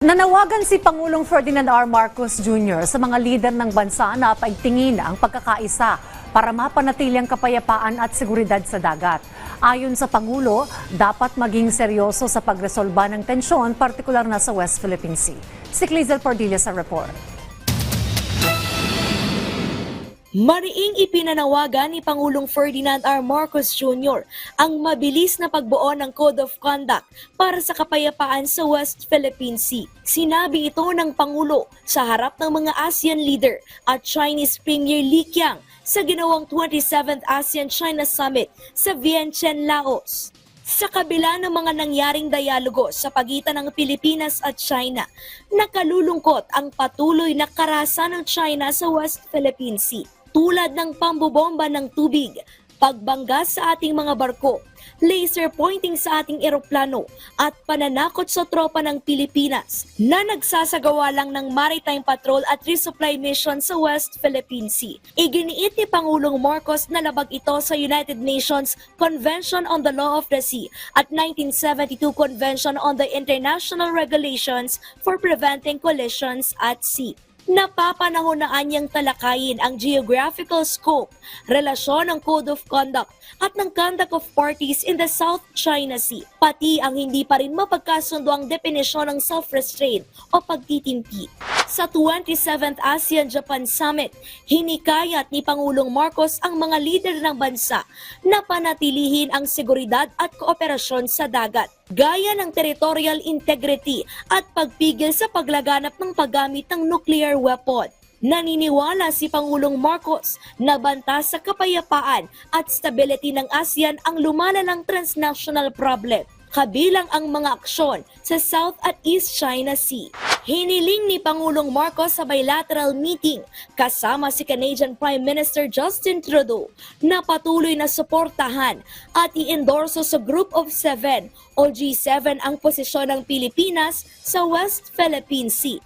Nanawagan si Pangulong Ferdinand R. Marcos Jr. sa mga lider ng bansa na paigtingin ang pagkakaisa para mapanatili ang kapayapaan at seguridad sa dagat. Ayon sa Pangulo, dapat maging seryoso sa pagresolba ng tensyon, partikular na sa West Philippine Sea. Si Clizel Pardilla sa report. Mariing ipinanawagan ni Pangulong Ferdinand R. Marcos Jr. ang mabilis na pagbuo ng Code of Conduct para sa kapayapaan sa West Philippine Sea. Sinabi ito ng Pangulo sa harap ng mga ASEAN leader at Chinese Premier Li Qiang sa ginawang 27th ASEAN-China Summit sa Vientiane, Laos. Sa kabila ng mga nangyaring dialogo sa pagitan ng Pilipinas at China, nakalulungkot ang patuloy na karasan ng China sa West Philippine Sea. Tulad ng pambobomba ng tubig, pagbangga sa ating mga barko, laser pointing sa ating eroplano at pananakot sa tropa ng Pilipinas na nagsasagawa lang ng maritime patrol at resupply mission sa West Philippine Sea. Iginiit ni Pangulong Marcos na labag ito sa United Nations Convention on the Law of the Sea at 1972 Convention on the International Regulations for Preventing Collisions at Sea napapanahon na anyang talakayin ang geographical scope, relasyon ng Code of Conduct at ng conduct of parties in the South China Sea, pati ang hindi pa rin mapagkasundo ang definisyon ng self-restraint o pagtitimpi. Sa 27th ASEAN-Japan Summit, hinikayat ni Pangulong Marcos ang mga leader ng bansa na panatilihin ang seguridad at kooperasyon sa dagat gaya ng territorial integrity at pagpigil sa paglaganap ng paggamit ng nuclear weapon. Naniniwala si Pangulong Marcos na banta sa kapayapaan at stability ng ASEAN ang lumalalang transnational problem kabilang ang mga aksyon sa South at East China Sea. Hiniling ni Pangulong Marcos sa bilateral meeting kasama si Canadian Prime Minister Justin Trudeau na patuloy na suportahan at i-endorso sa Group of Seven o G7 ang posisyon ng Pilipinas sa West Philippine Sea.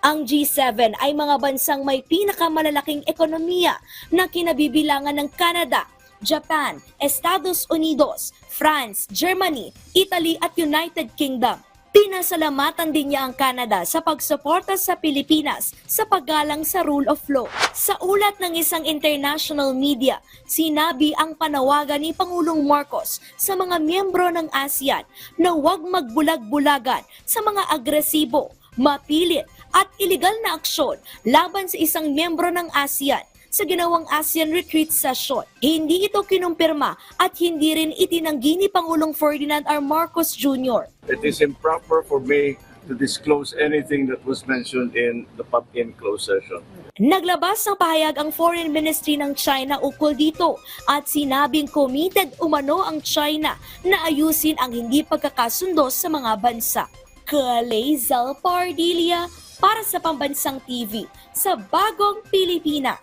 Ang G7 ay mga bansang may pinakamalalaking ekonomiya na kinabibilangan ng Canada, Japan, Estados Unidos, France, Germany, Italy at United Kingdom. Pinasalamatan din niya ang Canada sa pagsuporta sa Pilipinas sa paggalang sa rule of law. Sa ulat ng isang international media, sinabi ang panawagan ni Pangulong Marcos sa mga miyembro ng ASEAN na huwag magbulag-bulagan sa mga agresibo, mapilit at iligal na aksyon laban sa isang miyembro ng ASEAN sa ginawang ASEAN Retreat Session. Hindi ito kinumpirma at hindi rin itinanggi ni Pangulong Ferdinand R. Marcos Jr. It is improper for me to disclose anything that was mentioned in the pub in closed session. Naglabas ng pahayag ang Foreign Ministry ng China ukol dito at sinabing committed umano ang China na ayusin ang hindi pagkakasundo sa mga bansa. Kalezal Pardilia para sa Pambansang TV sa Bagong Pilipinas.